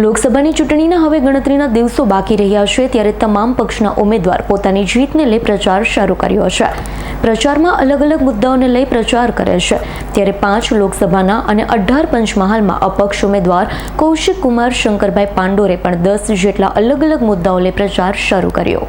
લોકસભાની ચૂંટણીના હવે ગણતરીના દિવસો બાકી રહ્યા છે, ત્યારે તમામ પક્ષના ઉમેદવાર પોતાની જીતને લઈ પ્રચાર શરૂ કર્યો છે. પ્રચારમાં અલગ અલગ મુદ્દાઓને લઈ પ્રચાર કરે છે. ત્યારે પાંચ લોકસભાના અને અઢાર પંચમહાલમાં અપક્ષ ઉમેદવાર કૌશિક કુમાર શંકરભાઈ પાંડોરે પણ દસ જેટલા અલગ અલગ મુદ્દાઓ લઈ પ્રચાર શરૂ કર્યો.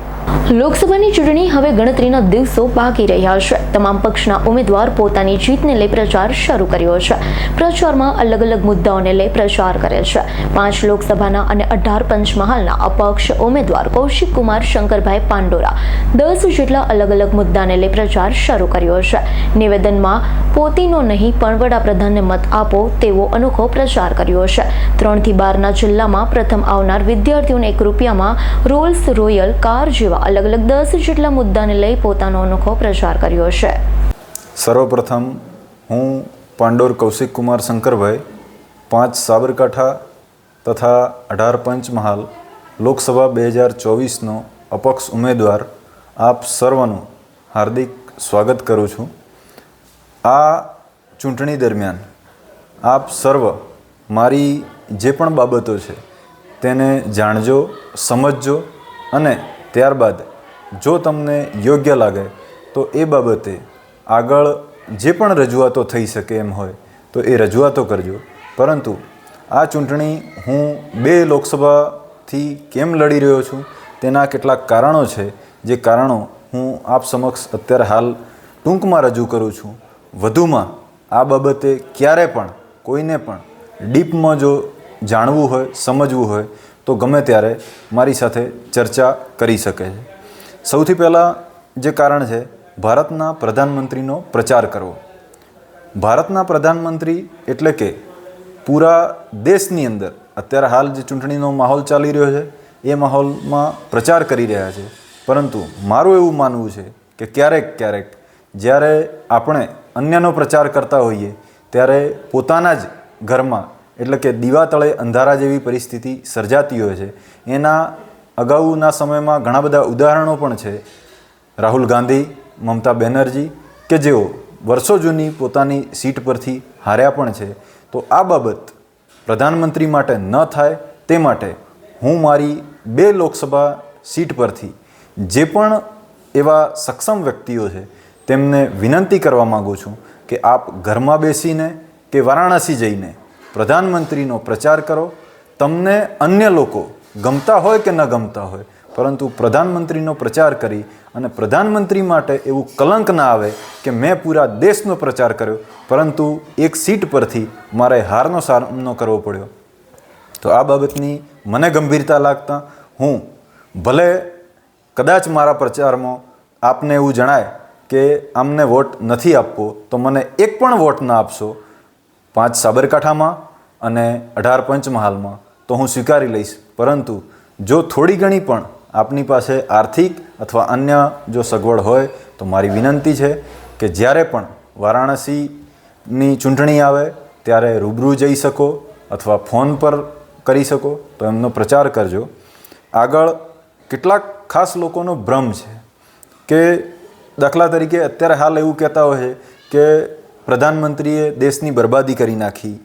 લોકસભાની ચૂંટણી હવે ગણતરીના દિવસો બાકી રહ્યા છે. તમામ પક્ષના ઉમેદવાર પોતાની જીતને લઈ પ્રચાર શરૂ કર્યો છે. પ્રચારમાં અલગ અલગ મુદ્દાઓને લઈ પ્રચાર કરે છે. પાંચ લોકસભાના અને અઢાર પંચમહાલના અપક્ષ ઉમેદવાર કૌશિક કુમાર શંકરભાઈ પાંડોરા દસ જેટલા અલગ અલગ મુદ્દાને લઈ પ્રચાર શરૂ કર્યો છે. નિવેદનમાં, પોતીનો નહીં, પણ વડાપ્રધાનને મત આપો તેવો અનોખો પ્રચાર કર્યો છે. ત્રણથી બારના જિલ્લામાં પ્રથમ આવનાર વિદ્યાર્થીઓને એક રૂપિયામાં રોલ્સ રોયલ કાર જેવા અલગ અલગ દસ જેટલા મુદ્દાને લઈ પોતાનો અનોખો પ્રચાર કર્યો છે. સર્વપ્રથમ હું પાંડોર કૌશિક કુમાર શંકરભાઈ, પાંચ સાબરકાંઠા તથા અઢાર પંચમહાલ લોકસભા બે હજાર ચોવીસનો અપક્ષ ઉમેદવાર આપ સર્વનું હાર્દિક સ્વાગત કરું છું. આ ચૂંટણી દરમિયાન આપ સર્વ મારી જે પણ બાબતો છે તેને જાણજો, સમજજો અને ત્યારબાદ જો તમને યોગ્ય લાગે, તો એ બાબતે આગળ જે પણ રજૂઆતો થઈ શકે એમ હોય, તો એ રજૂઆતો કરજો. પરંતુ આ ચૂંટણી હું બે લોકસભાથી કેમ લડી રહ્યો છું, તેના કેટલાક કારણો છે, જે કારણો હું આપ સમક્ષ અત્યારે હાલ ટૂંકમાં રજૂ કરું છું. વધુમાં આ બાબતે ક્યારે પણ કોઈને પણ ડીપમાં જો જાણવું હોય, સમજવું હોય તો ગમે ત્યારે મારી સાથે ચર્ચા કરી શકે છે. સૌથી પહેલાં જે કારણ છે, ભારતના પ્રધાનમંત્રીનો પ્રચાર કરવો. ભારતના પ્રધાનમંત્રી એટલે કે પૂરા દેશની અંદર અત્યારે હાલ જે ચૂંટણીનો માહોલ ચાલી રહ્યો છે, એ માહોલમાં પ્રચાર કરી રહ્યા છે. પરંતુ મારું એવું માનવું છે કે ક્યારેક ક્યારેક જ્યારે આપણે અન્યનો પ્રચાર કરતા હોઈએ, ત્યારે પોતાના જ ઘરમાં એટલે કે દીવા તળે અંધારા જેવી પરિસ્થિતિ સર્જાતી હોય છે. એના અગાઉના સમયમાં ઘણા બધા ઉદાહરણો પણ છે. રાહુલ ગાંધી, મમતા બેનર્જી કે જેઓ વર્ષો જૂની પોતાની સીટ પરથી હાર્યા પણ છે. તો આ બાબત પ્રધાનમંત્રી માટે ન થાય તે માટે હું મારી બે લોકસભા સીટ પરથી જે પણ એવા સક્ષમ વ્યક્તિઓ છે તેમને વિનંતી કરવા માગું છું કે આપ ઘરમાં બેસીને કે વારાણસી જઈને પ્રધાનમંત્રીનો પ્રચાર કરો. તમને અન્ય લોકો ગમતા હોય કે ન ગમતા હોય, પરંતુ પ્રધાનમંત્રીનો પ્રચાર કરી અને પ્રધાનમંત્રી માટે એવું કલંક ના આવે કે મેં પૂરા દેશનો પ્રચાર કર્યો, પરંતુ એક સીટ પરથી મારે હારનો સામનો કરવો પડ્યો. તો આ બાબતની મને ગંભીરતા લાગતા હું ભલે કદાચ મારા પ્રચારમાં આપને એવું જણાય કે આમને વોટ નથી આપવો, તો મને એક પણ વોટ ના આપશો પાંચ સાબરકાંઠામાં અને અઢાર પંચમહાલમાં. તો હું સ્વીકારી લઈશ. પરંતુ જો થોડી ઘણી પણ આપની પાસે આર્થિક અથવા અન્ય જો સગવડ હોય, તો મારી વિનંતી છે કે જ્યારે પણ વારાણસીની ચૂંટણી આવે, ત્યારે રૂબરૂ જઈ શકો અથવા ફોન પર કરી શકો. તો એમનો પ્રચાર કરજો. આગળ કેટલાક ખાસ લોકોનો ભ્રમ છે કે દાખલા તરીકે અત્યારે હાલ એવું કહેતા હોય છે કે પ્રધાનમંત્રીએ દેશની બરબાદી કરી નાખી.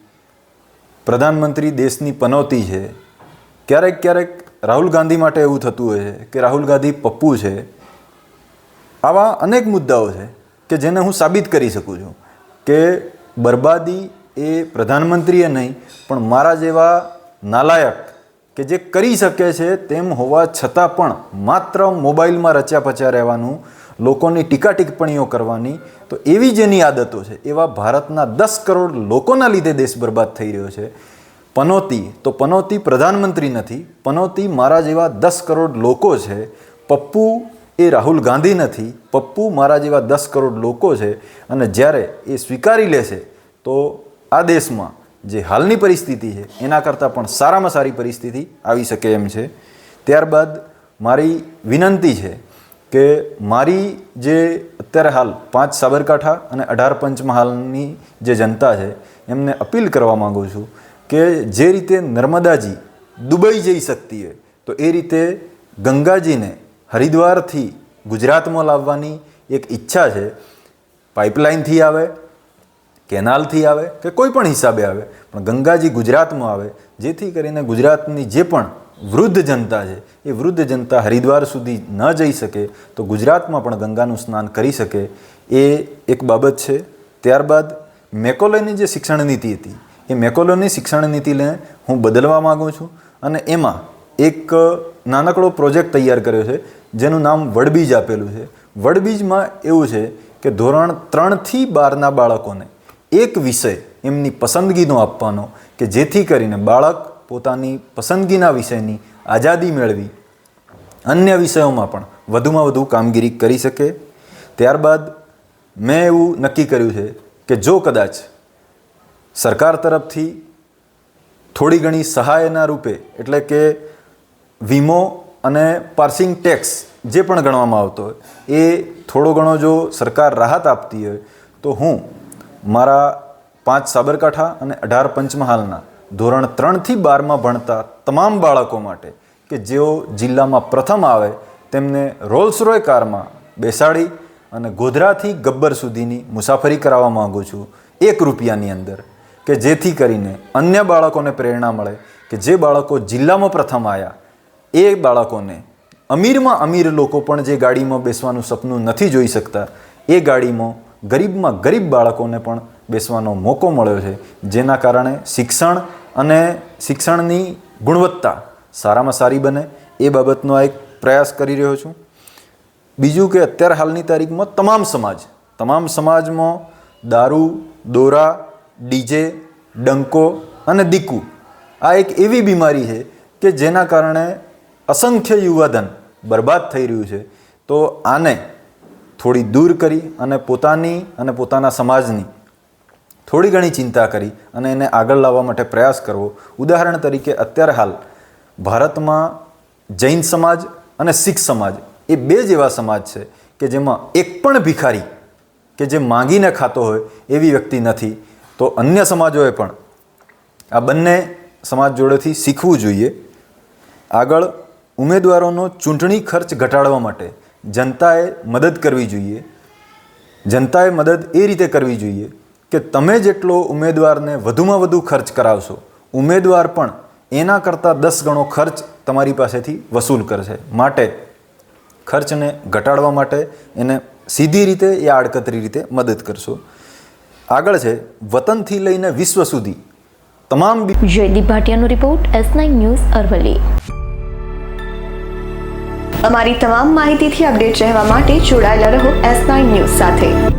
પ્રધાનમંત્રી દેશની પનોતી છે. ક્યારેક ક્યારેક રાહુલ ગાંધી માટે એવું થતું હોય છે કે રાહુલ ગાંધી પપ્પુ છે. આવા અનેક મુદ્દાઓ છે કે જેને હું સાબિત કરી શકું છું કે બરબાદી એ પ્રધાનમંત્રીએ નહીં, પણ મારા જેવા નાલાયક કે જે કરી શકે છે તેમ હોવા છતાં પણ માત્ર મોબાઈલમાં રચ્યા પચ્યા રહેવાનું લોકોની ટીકા ટિપ્પણીઓ કરવાની. તો એવી જેની આદતો છે. એવા ભારતના દસ કરોડ લોકોના લીધે દેશ બરબાદ થઈ રહ્યો છે. પનોતી, તો પનોતી પ્રધાનમંત્રી નથી. પનોતી મારા જેવા દસ કરોડ લોકો છે. પપ્પુ એ રાહુલ ગાંધી નથી. પપ્પુ મારા જેવા દસ કરોડ લોકો છે. અને જ્યારે એ સ્વીકારી લેશે, તો આ દેશમાં જે હાલની પરિસ્થિતિ છે, એના કરતાં પણ સારામાં સારી પરિસ્થિતિ આવી શકે એમ છે. ત્યારબાદ મારી વિનંતી છે કે મારી જે અત્યારે હાલ પાંચ સાબરકાંઠા અને અઢાર પંચમહાલની જે જનતા છે, એમને અપીલ કરવા માગું છું કે જે રીતે નર્મદાજી દુબઈ જઈ શકતી હોય, તો એ રીતે ગંગાજીને હરિદ્વારથી ગુજરાતમાં લાવવાની એક ઈચ્છા છે. પાઇપલાઇનથી આવે, કેનાલથી આવે કે કોઈ પણ હિસાબે આવે, પણ ગંગાજી ગુજરાતમાં આવે, જેથી કરીને ગુજરાતની જે પણ વૃદ્ધ જનતા છે. એ વૃદ્ધ જનતા હરિદ્વાર સુધી ન જઈ શકે, તો ગુજરાતમાં પણ ગંગાનું સ્નાન કરી શકે, એ એક બાબત છે. ત્યારબાદ મેકોલેની જે શિક્ષણ નીતિ હતી, એ મેકોલોની શિક્ષણ નીતિને હું બદલવા માગું છું અને એમાં એક નાનકડો પ્રોજેક્ટ તૈયાર કર્યો છે, જેનું નામ વડબીજ આપેલું છે. વડબીજમાં એવું છે કે ધોરણ ત્રણથી બારના બાળકોને એક વિષય એમની પસંદગીનો આપવાનો કે જેથી કરીને બાળક પોતાની પસંદગીના વિષયની આઝાદી મેળવી. અન્ય વિષયોમાં પણ વધુમાં વધુ કામગીરી કરી શકે. ત્યારબાદ મેં એવું નક્કી કર્યું છે કે જો કદાચ સરકાર તરફથી થોડી ઘણી સહાયના રૂપે, એટલે કે વીમો અને પાર્સિંગ ટેક્સ જે પણ ગણવામાં આવતો હોય, એ થોડો ઘણો જો સરકાર રાહત આપતી હોય, તો હું મારા પાંચ સાબરકાંઠા અને અઢાર પંચમહાલના ધોરણ ત્રણથી બારમાં ભણતા તમામ બાળકો માટે કે જેઓ જિલ્લામાં પ્રથમ આવે, તેમને રોલ્સ રોય કારમાં બેસાડી અને ગોધરાથી ગબ્બર સુધીની મુસાફરી કરાવવા માગું છું, એક રૂપિયાની અંદર, કે જેથી કરીને અન્ય બાળકોને પ્રેરણા મળે કે જે બાળકો જિલ્લામાં પ્રથમ આવ્યા એ બાળકોને અમીરમાં અમીર લોકો પણ જે ગાડીમાં બેસવાનું સપનું નથી જોઈ શકતા, એ ગાડીમાં ગરીબમાં ગરીબ બાળકોને પણ બેસવાનો મોકો મળ્યો છે, જેના કારણે શિક્ષણ અને શિક્ષણની ગુણવત્તા સારામાં સારી બને, એ બાબતનો એક પ્રયાસ કરી રહ્યો છું. બીજું કે અત્યારે હાલની તારીખમાં તમામ સમાજ, તમામ સમાજમાં દારૂ, દોરા, ડીજે, ડંકો અને દીકુ આ એક એવી બીમારી છે કે જેના કારણે અસંખ્ય યુવાધન બરબાદ થઈ રહ્યું છે. તો આને થોડી દૂર કરી અને પોતાની અને પોતાના સમાજની થોડી ઘણી ચિંતા કરી અને એને આગળ લાવવા માટે પ્રયાસ કરવો. ઉદાહરણ તરીકે અત્યારે હાલ ભારતમાં જૈન સમાજ અને શીખ સમાજ એ બે જ એવા સમાજ છે કે જેમાં એક પણ ભિખારી કે જે માંગીને ખાતો હોય એવી વ્યક્તિ નથી. તો અન્ય સમાજોએ પણ આ બંને સમાજ જોડેથી શીખવું જોઈએ. આગળ ઉમેદવારોનો ચૂંટણી ખર્ચ ઘટાડવા માટે જનતાએ મદદ કરવી જોઈએ. જનતાએ મદદ એ રીતે કરવી જોઈએ કે તમે જેટલો ઉમેદવારને વધુમાં વધુ ખર્ચ કરાવશો, ઉમેદવાર પણ એના કરતાં દસ ગણો ખર્ચ તમારી પાસેથી વસૂલ કરશે. માટે ખર્ચને ઘટાડવા માટે એને સીધી રીતે યા આડકતરી રીતે મદદ કરશો. આગળ છે, વતનથી લઈને વિશ્વ સુધી તમામ Jaydeep ભાટિયાનો report, S nine news, Aravalli. અમારી તમામ માહિતીથી અપડેટ રહેવા માટે જોડાયેલા રહો એસ નાઇન ન્યૂઝ સાથે.